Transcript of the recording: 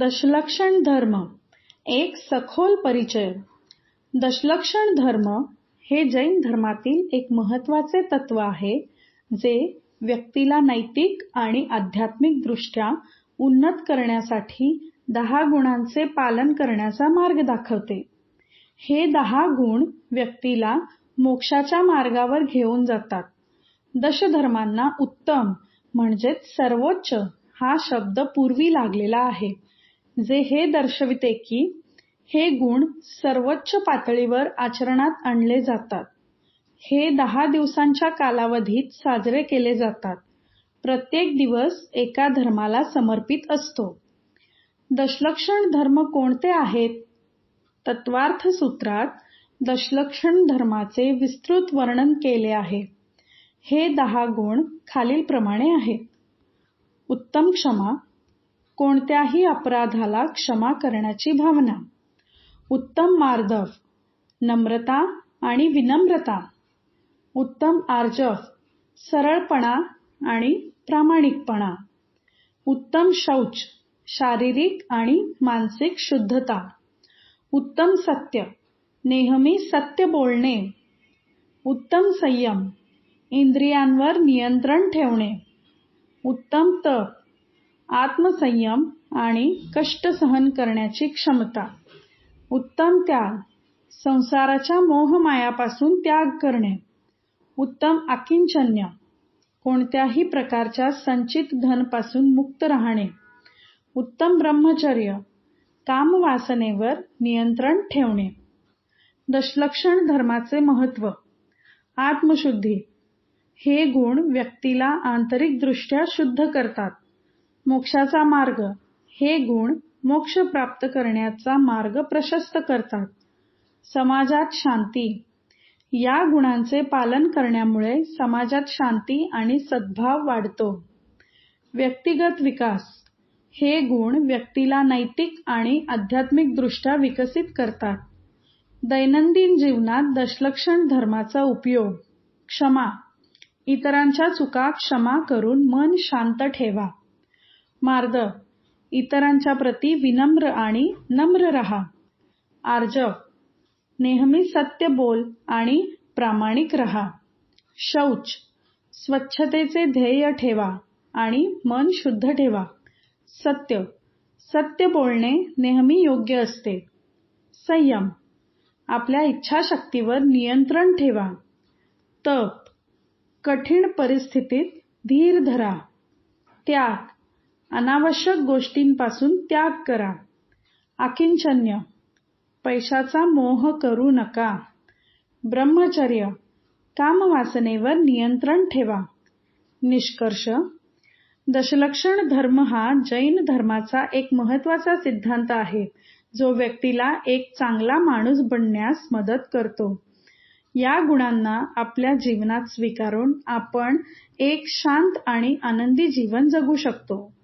दशलक्षण धर्म एक सखोल परिचय. दशलक्षण धर्म हे जैन धर्मातील एक महत्त्वाचे तत्व आहे जे व्यक्तीला नैतिक आणि आध्यात्मिक दृष्ट्या उन्नत करण्यासाठी दहा गुणांचे पालन करण्याचा मार्ग दाखवते. हे दहा गुण व्यक्तीला मोक्षाच्या मार्गावर घेऊन जातात. दशधर्मांना उत्तम म्हणजेच सर्वोच्च हा शब्द पूर्वी लागलेला आहे. जे हे दर्शविते की हे गुण सर्वोच्च पातळीवर आचरणात आणले जातात. हे दहा दिवसांच्या कालावधीत साजरे केले जातात. प्रत्येक दिवस एका धर्माला समर्पित असतो. दशलक्षण धर्म कोणते आहेत? तत्वार्थ सूत्रात दशलक्षण धर्माचे विस्तृत वर्णन केले आहे. हे दहा गुण खालीलप्रमाणे आहेत. उत्तम क्षमा कोणत्याही अपराधाला क्षमा करण्याची भावना. उत्तम मार्दव नम्रता आणि विनम्रता. उत्तम आर्जव सरळपणा आणि प्रामाणिकपणा. उत्तम शौच शारीरिक आणि मानसिक शुद्धता. उत्तम सत्य नेहमी सत्य बोलणे. उत्तम संयम इंद्रियांवर नियंत्रण ठेवणे. उत्तम तप आत्मसंयम आणि कष्ट सहन करण्याची क्षमता. उत्तम त्याग संसाराच्या मोहमायापासून त्याग करणे. उत्तम आकिंचन्य कोणत्याही प्रकारच्या संचित धनपासून मुक्त राहणे. उत्तम ब्रह्मचर्य कामवासनेवर नियंत्रण ठेवणे. दशलक्षण धर्माचे महत्त्व आत्मशुद्धी. हे गुण व्यक्तीला आंतरिकदृष्ट्या शुद्ध करतात. मोक्षाचा मार्ग. हे गुण मोक्ष प्राप्त करण्याचा मार्ग प्रशस्त करतात. समाजात शांती. या गुणांचे पालन करण्यामुळे समाजात शांती आणि सद्भाव वाढतो. व्यक्तिगत विकास. हे गुण व्यक्तीला नैतिक आणि आध्यात्मिक दृष्ट्या विकसित करतात. दैनंदिन जीवनात दशलक्षण धर्माचा उपयोग. क्षमा. इतरांच्या चुका क्षमा करून मन शांत ठेवा. मार्द. इतरांच्या प्रती विनम्र आणि नम्र रहा. आर्जव नेहमी सत्य बोल आणि प्रामाणिक रहा. शौच. स्वच्छतेचे ध्येय ठेवा आणि मन शुद्ध ठेवा. सत्य. सत्य बोलणे नेहमी योग्य असते. संयम. आपल्या इच्छाशक्तीवर नियंत्रण ठेवा. तप. कठीण परिस्थितीत धीर धरा. त्याग. अनावश्यक गोष्टींपासून त्याग करा. आकिंचन्य पैशाचा मोह करू नका. ब्रह्मचर्य कामवासनेवर नियंत्रण ठेवा. निष्कर्ष दशलक्षण धर्म हा जैन धर्माचा एक महत्त्वाचा सिद्धांत आहे जो व्यक्तीला एक चांगला माणूस बनण्यास मदत करतो. या गुणांना आपल्या जीवनात स्वीकारून आपण एक शांत आणि आनंदी जीवन जगू शकतो.